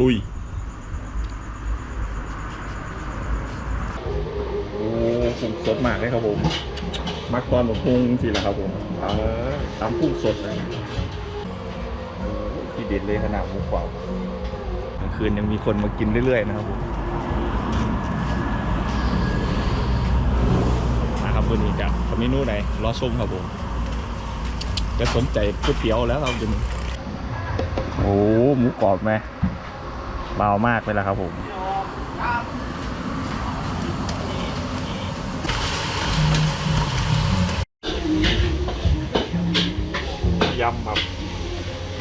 ลุยโอ้กุ้งสดมากเลยครับผม มักตอนแบบพุงสิแหละครับผมเออตำกุ้งสดเลยที่เด็ดเลยขนาดหมูกรอบกลางคืนยังมีคนมากินเรื่อยๆ นะครับผมนะครับวันนี้จะทำเมนูไหนรอชมครับผม จะสนใจก๋วยเตี๋ยวแล้วครับวันโอ้หมูกรอบไหม เบามากเลยละครับผมยำครับ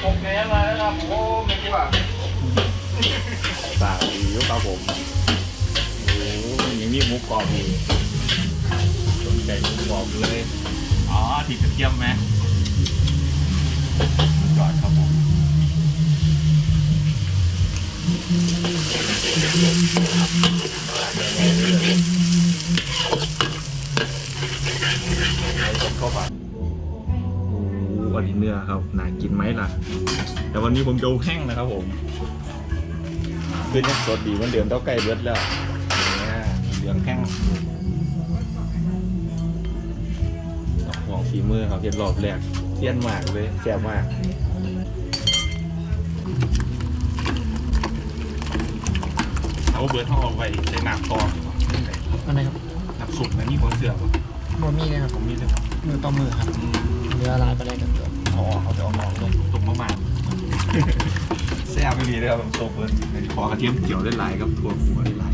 โอเคมาแล้วครับโอ้ไม่คิดว่าสาดีครับผมโอ้ยังมีหมูกรอบอยู่สนใจหมูกรอบเลย อ๋อที่กระเทียมไหมสุดยอดครับผม เข้าไปโอ้อันนี้เนื้อครับน่ากินไหมล่ะ แต่วันนี้ผมจะแห้งนะครับผมขึ้นยังสดดีมันเดิมเท่าใกล้เบิดแล้วเนี่ยเหลืองแข้งดอกห่วงฝีมือเขาเห็นรอบแรกเทียนมากเลยแซ่บมาก เอาเบิร์ดห้องเอาไว้ใส่น้ำตอนอันไหนครับน้ำซุปนะนี่หัวเสือป่ะบะหมี่เลยครับผมมีเลยมือต่อมือครับเนื้อลายไปเลยกันเถอะอ๋อเขาจะเอามองลงตรงมะม่าแซ่บไม่ดีเลยครับผมซุปเบิร์ดขอกระเทียมเจียวได้หลายครับทั่วหัวได้หลาย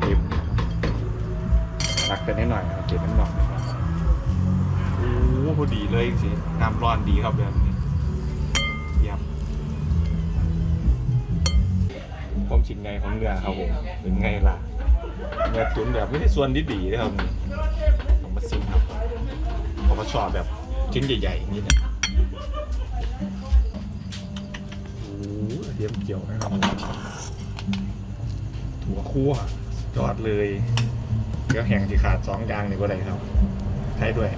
เต็มตักกันนิดหน่อยนะครับเก็บน้ำหนองนิดหน่อยโอ้พอดีเลยสิน้ำร้อนดีครับแบบนี้เความชิ้นไงของเนื้อครับผมเป็นไงล่ะเนื้อตุ๋นแบบไม่ได้ส่วนดีดีๆนะครับผมมาซิมครับผมก็ชอบแบบชิ้นใหญ่ๆอย่างนี้นี่ยโอ้โหกระเทียมเจียวนะครับถั่วคั่วยอดเลยเดี๋ยวแห้งที่ขาดสองอย่างนี่ก็ได้ครับใช้ด้วย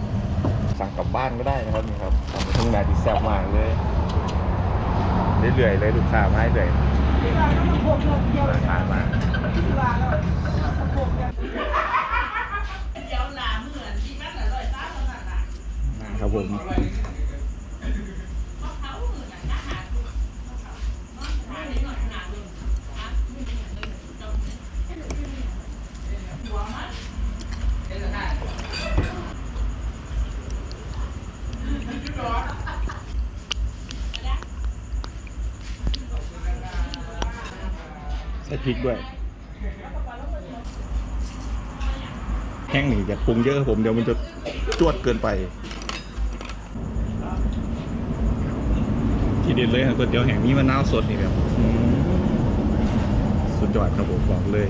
สั่งกลับบ้านก็ได้นะครับนี่ครับทำเป็นทุ่งนาที่แซ่บมากเลยเรื่อยๆเลยลูกค้ามาให้เลยมาทานมาเดี๋ยวหนาเหมือนที่มันอย ครับผม ใส่พริกด้วย แห้งหนึ่งอย่าปรุงเยอะผมเดี๋ยวมันจะจวดเกินไป ที่เด็ดเลยครับก๋วยเตี๋ยวแห้งมีมะนาวสดนี่แบบสุดยอดครับผมบอกเลย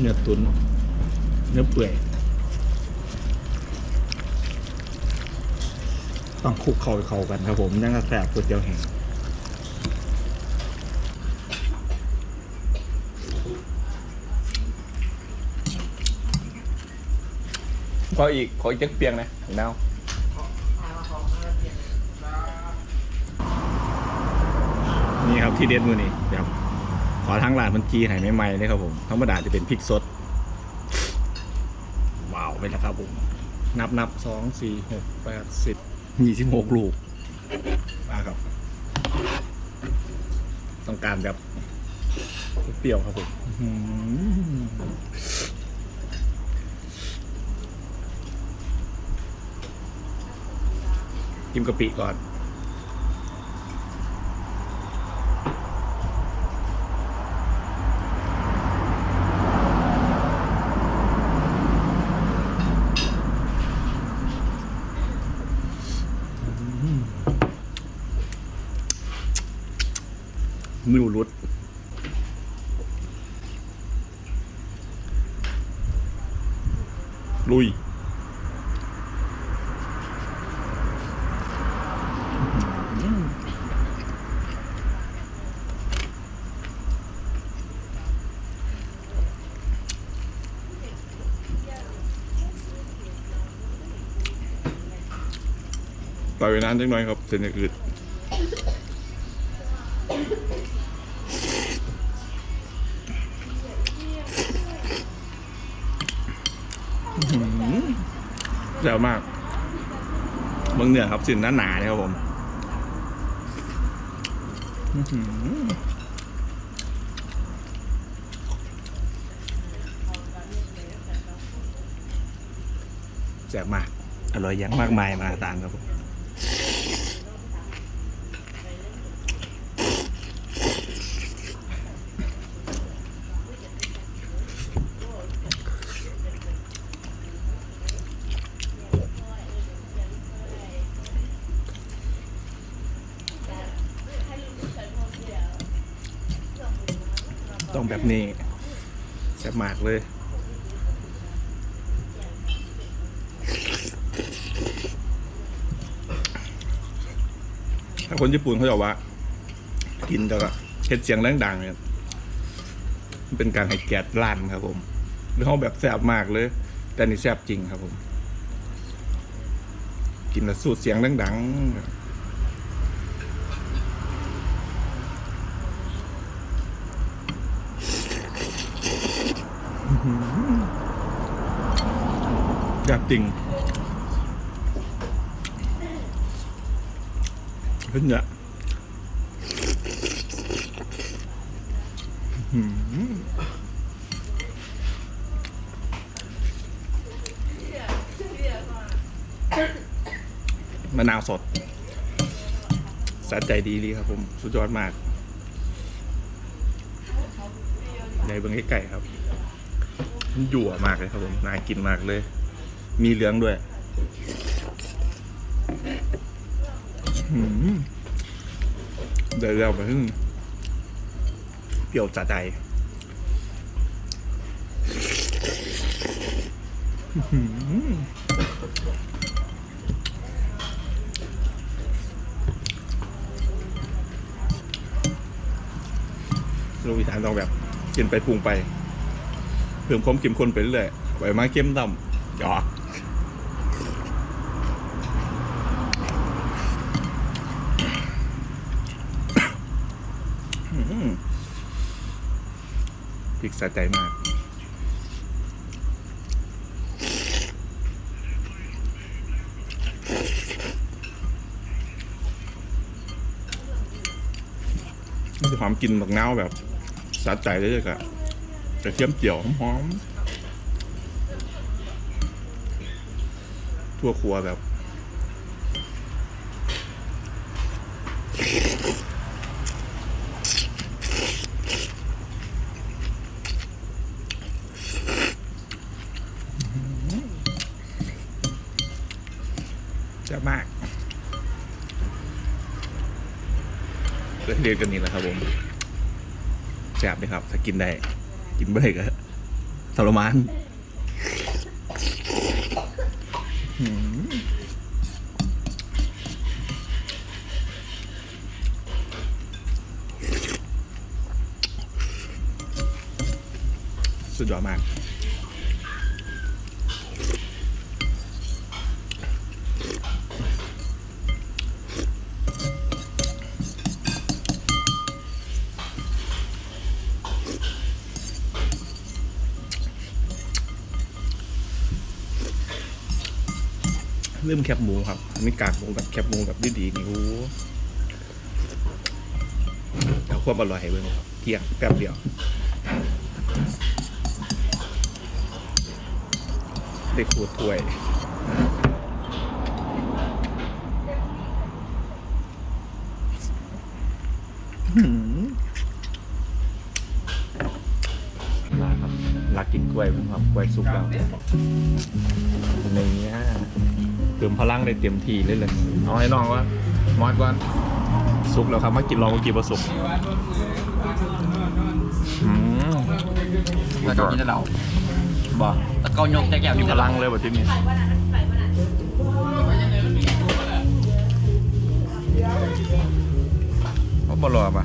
เนื้อตุนเนื้อเปื่อย ต้องคลุกเข้าให้เข้ากันครับผมยังกระแสบก๋วยเตี๋ยวแห้งขออีกขออีกจักเปียงนะเนานี่ครับที่เด็ดมือนี่แบบขอทางร้านมันจีไห่ใหม่ๆเลยครับผมธรรมดาจะเป็นพริกสดว้าวไปแล้วครับผมนับนับสองสี่หกแปดสิบ ยี่สิบหกลูกมาครับ ต้องการแบบเปรี้ยวครับผมอื้อหือจิ้มกะปิก่อน มิวรุดลุยปล่อยไว้นานจังหน่อยครับเส้นจะอืด แซ่บมากเมืองเหนือครับสินหนาๆเลยครับผมอื้อหือแซ่บมาก อร่อยอยังมากมายมาตามครับผม ต้องแบบนี้แซ่บมากเลยถ้าคนญี่ปุ่นเขาจะว่า กินแล้วก็เฮ็ดเสียงดังๆเนี่ยมันเป็นการให้แกดลั่นครับผมหรือเขาแบบแซ่บมากเลย แต่นี่แซ่บจริงครับผม กินแล้วสูดเสียงดังๆอื้อหือ แซ่บจริงขึ้นเนี่ยอะมะนาวสดสะใจดีดีครับผม สุดยอดมาก ในเบื้องใกล้ๆครับ มันหยั่วมากเลยครับผม น่ากินมากเลย มีเหลืองด้วยเดี๋ยวเราไปพึ่งเปรี้ยวจัดใจลูกอีสานต้องแบบกินไปปรุงไปเพิ่มความเข้มข้นไปเรื่อยๆไว้มาเข้มต่ำหยอก อืม พริกสะใจมากมันจะความกลินบักนาแบบสะใจเลยกะกระเทียมเจียวหอมๆทั่วครัวแบบ เรียนกันนี่แหละครับผมแซ่บไหมครับ ถ้ากินได้ กินไม่ได้ก็ทรมานสุดยอดมาก เริ่มแคบหมูครับอันนี้กากหมูแบบแคบหมูแบบดีๆนี่โอ้เอาความอร่อยให้เบิ่งครับเกลี่ยงแป๊บเดียวได้ขูดถ้วยหืมลาครับลากินกล้วยเพิ่งครับกล้วยสุกแล้วในเนี้ย เติมพลังได้เต็มที่เลยเลยเอาให้น้องว่ามอดก่อนสุกแล้วครับมากินลองมากินผสมอืมแล้วก็กินได้เราบ่แล้วก็ยกแต่แก้วมีอยู่พกับลังเลยแบบที่นี่ไปวันนั้นไปวันนั้นเขาบอลอป่ะ